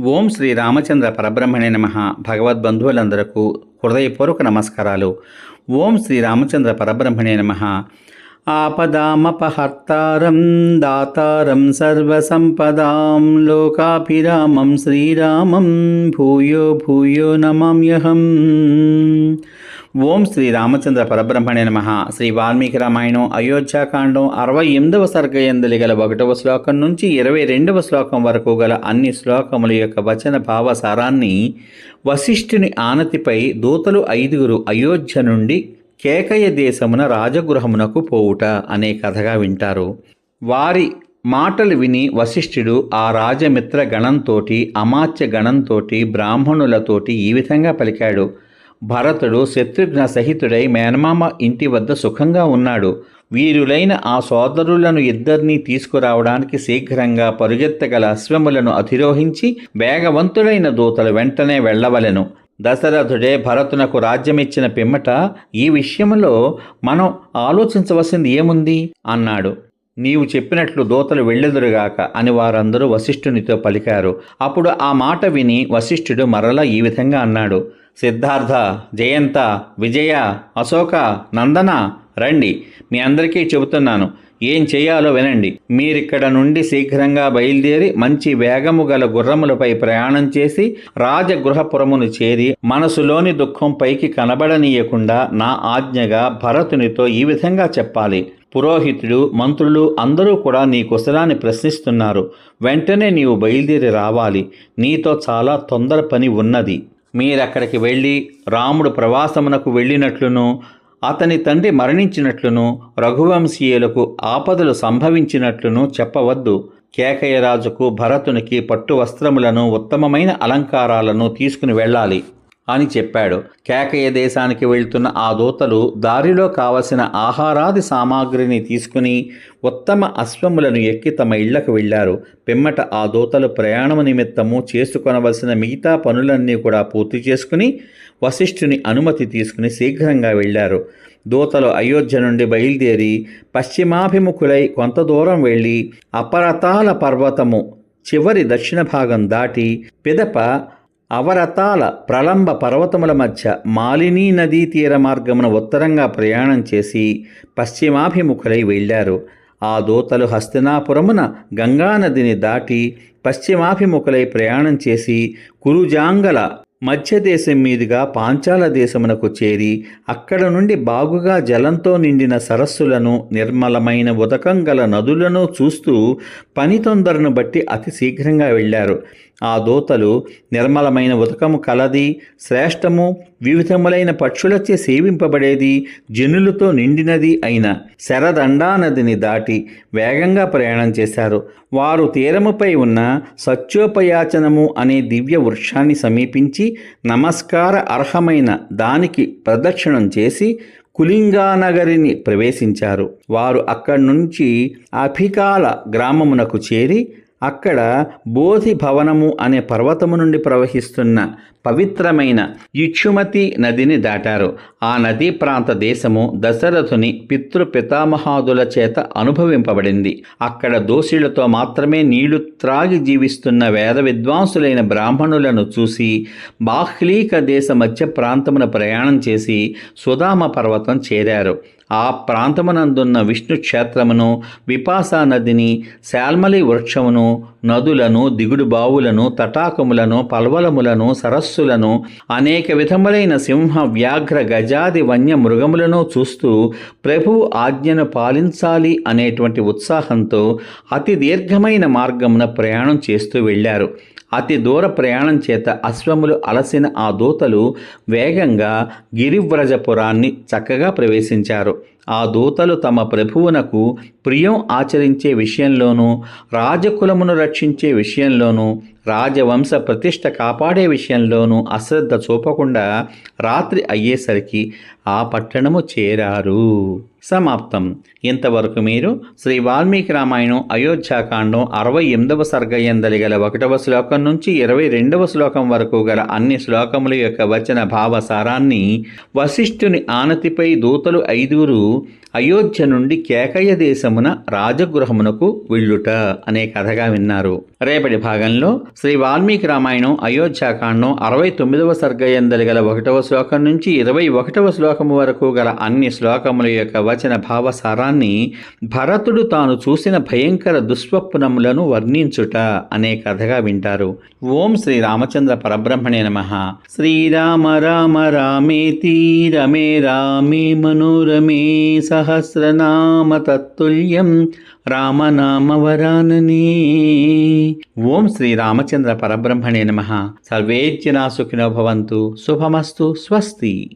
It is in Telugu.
ఓం శ్రీ రామచంద్ర పరబ్రహ్మణే నమ. భగవద్బంధువులందరకు హృదయపూర్వక నమస్కారాలు. ఓం శ్రీ రామచంద్ర పరబ్రహ్మణే నమ. ఆపదామపహర్తారం దాతారం సర్వసంపదాం లోకాభిరామం శ్రీరామం భూయో భూయో నమామ్యహం ఓం శ్రీ రామచంద్ర పరబ్రహ్మణే నమ శ్రీ వాల్మీకి రామాయణం అయోధ్యాకాండం అరవై ఎనిమిదవ సర్గయందలి గల ఒకటవ శ్లోకం నుంచి ఇరవై రెండవ శ్లోకం వరకు గల అన్ని శ్లోకముల యొక్క వచన భావసారాన్ని వశిష్ఠుని ఆనతిపై దూతలు ఐదుగురు అయోధ్య నుండి కేకయ దేశమున రాజగృహమునకు పోవుట అనే కథగా వింటారు. వారి మాటలు విని వశిష్ఠుడు ఆ రాజమిత్ర గణంతోటి అమాత్య గణంతోటి బ్రాహ్మణులతోటి ఈ విధంగా పలికాడు. భరతుడు శత్రుఘ్న సహితుడై మేనమామ ఇంటి వద్ద సుఖంగా ఉన్నాడు. వీరులైన ఆ సోదరులను ఇద్దరినీ తీసుకురావడానికి శీఘ్రంగా పరుగెత్తగల అశ్వములను అధిరోహించి వేగవంతుడైన దూతలు వెంటనే వెళ్ళవలెను. దశరథుడే భరతునకు రాజ్యమిచ్చిన పిమ్మట ఈ విషయంలో మనం ఆలోచించవలసింది ఏముంది? అన్నాడు. నీవు చెప్పినట్లు దూతలు వెళ్ళెదురుగాక అని వారందరూ వశిష్ఠునితో పలికారు. అప్పుడు ఆ మాట విని వశిష్ఠుడు మరలా ఈ విధంగా అన్నాడు. సిద్ధార్థ జయంత విజయ అశోక నందన రండి మీ అందరికీ చెబుతున్నాను ఏం చేయాలో వినండి. మీరిక్కడ నుండి శీఘ్రంగా బయలుదేరి మంచి వేగము గల గుర్రములపై ప్రయాణం చేసి రాజగృహపురమును చేరి మనసులోని దుఃఖం పైకి కనబడనీయకుండా నా ఆజ్ఞగా భరతునితో ఈ విధంగా చెప్పాలి. పురోహితుడు మంత్రులు అందరూ కూడా నీ కుశలాన్ని ప్రశ్నిస్తున్నారు. వెంటనే నీవు బయలుదేరి రావాలి. నీతో చాలా తొందర పని ఉన్నది. మీరక్కడికి వెళ్ళి రాముడు ప్రవాసమునకు వెళ్ళినట్లును అతని తండ్రి మరణించినట్లును రఘువంశీయులకు ఆపదలు సంభవించినట్లును చెప్పవద్దు. కేకయ్యరాజుకు భరతునికి పట్టు వస్త్రములను ఉత్తమమైన అలంకారాలను తీసుకుని వెళ్ళాలి. అని చెప్పాడు. కేకయ్య దేశానికి వెళ్తున్న ఆ దూతలు దారిలో కావలసిన ఆహారాది సామాగ్రిని తీసుకుని ఉత్తమ అశ్వములను ఎక్కి తమ ఇళ్ళకు వెళ్ళారు. పిమ్మట ఆ దూతలు ప్రయాణము నిమిత్తము చేసుకొనవలసిన మిగతా పనులన్నీ కూడా పూర్తి చేసుకుని వశిష్ఠుని అనుమతి తీసుకుని శీఘ్రంగా వెళ్ళారు. దూతలు అయోధ్య నుండి బయలుదేరి పశ్చిమాభిముఖులై కొంత దూరం వెళ్ళి అపరతాల పర్వతము చివరి దక్షిణ భాగం దాటి పిదప అవరతాల ప్రళంబ పర్వతముల మధ్య మాలినీ నదీ తీర మార్గమున ఉత్తరంగా ప్రయాణం చేసి పశ్చిమాభిముఖులై వెళ్ళారు. ఆ దూతలు హస్తినాపురమున గంగానదిని దాటి పశ్చిమాభిముఖులై ప్రయాణం చేసి కురుజాంగల మధ్యదేశం మీదుగా పాంచాల దేశమునకు చేరి అక్కడ నుండి బాగుగా జలంతో నిండిన సరస్సులను నిర్మలమైన ఉదకం గల నదులను చూస్తూ పని తొందరను బట్టి అతి శీఘ్రంగా వెళ్ళారు. ఆ దూతలు నిర్మలమైన ఉదకము కలది శ్రేష్టము వివిధములైన పక్షులచే సేవింపబడేది జనులతో నిండినది అయిన శరదండా నదిని దాటి వేగంగా ప్రయాణం చేశారు. వారు తీరముపై ఉన్న సత్యోపయాచనము అనే దివ్య వృక్షాన్ని సమీపించి నమస్కార అర్హమైన దానికి ప్రదక్షిణం చేసి కులింగానగరిని ప్రవేశించారు. వారు అక్కడి నుంచి అఫికాల గ్రామమునకు చేరి అక్కడ బోధి భవనము అనే పర్వతము నుండి ప్రవహిస్తున్న పవిత్రమైన ఇక్షుమతి నదిని దాటారు. ఆ నదీ ప్రాంత దేశము దశరథుని పితృ పితామహాదుల చేత అనుభవింపబడింది. అక్కడ దోషులతో మాత్రమే నీళ్ళు త్రాగి జీవిస్తున్న వేద విద్వాంసులైన బ్రాహ్మణులను చూసి బాహ్లీక దేశ మధ్య ప్రాంతమున ప్రయాణం చేసి సుధామ పర్వతం చేరారు. ఆ ప్రాంతమునందున్న విష్ణు క్షేత్రమును విపాసా నదిని శాల్మలి వృక్షమును నదులను దిగుడు బావులను తటాకములను పల్వలములను సరస్సులను అనేక విధములైన సింహ వ్యాఘ్ర గజాది వన్య మృగములను చూస్తూ ప్రభు ఆజ్ఞను పాలించాలి అనేటువంటి ఉత్సాహంతో అతి దీర్ఘమైన మార్గమున ప్రయాణం చేస్తూ వెళ్ళారు. అతి దూర ప్రయాణం చేత అశ్వములు అలసిన ఆ దూతలు వేగంగా గిరివ్రజపురాన్ని చక్కగా ప్రవేశించారు. ఆ దూతలు తమ ప్రభువునకు ప్రియం ఆచరించే విషయంలోనూ రాజకులమును రక్షించే విషయంలోనూ రాజవంశ ప్రతిష్ట కాపాడే విషయంలోనూ అశ్రద్ధ చూపకుండా రాత్రి అయ్యేసరికి ఆ పట్టణము చేరారు. సమాప్తం. ఇంతవరకు మీరు శ్రీ వాల్మీకి రామాయణం అయోధ్యాకాండం అరవై ఎనిమిదవ సర్గయందలి గల ఒకటవ శ్లోకం నుంచి ఇరవై రెండవ శ్లోకం వరకు గల అన్ని శ్లోకముల యొక్క వచన భావసారాన్ని వశిష్ఠుని ఆనతిపై దూతలు ఐదుగురు అయోధ్య నుండి కేకయ్య దేశమున రాజగృహమునకు వెళ్ళుట అనే కథగా విన్నారు. రేపటి భాగంలో శ్రీ వాల్మీకి రామాయణం అయోధ్యాకాండం అరవై తొమ్మిదవ సర్గయందలి గల ఒకటవ శ్లోకం నుంచి ఇరవై ఒకటవ శ్లోకము వరకు గల అన్ని శ్లోకముల యొక్క వచన భావసారాన్ని భరతుడు తాను చూసిన భయంకర దుస్వప్నములను వర్ణించుట అనే కథగా వింటారు. ఓం శ్రీ రామచంద్ర పరబ్రహ్మణే నమ. శ్రీరామ రామ రామేతి రమే రామే మనోరమే సహస్రనామ తత్తుల్యం రామనామవరాననే ఓం శ్రీరామ రామచంద్ర పరబ్రహ్మణే నమ. సర్వేజ్జనా సుఖినో భవంతు. శుభమస్తు. స్వస్తి.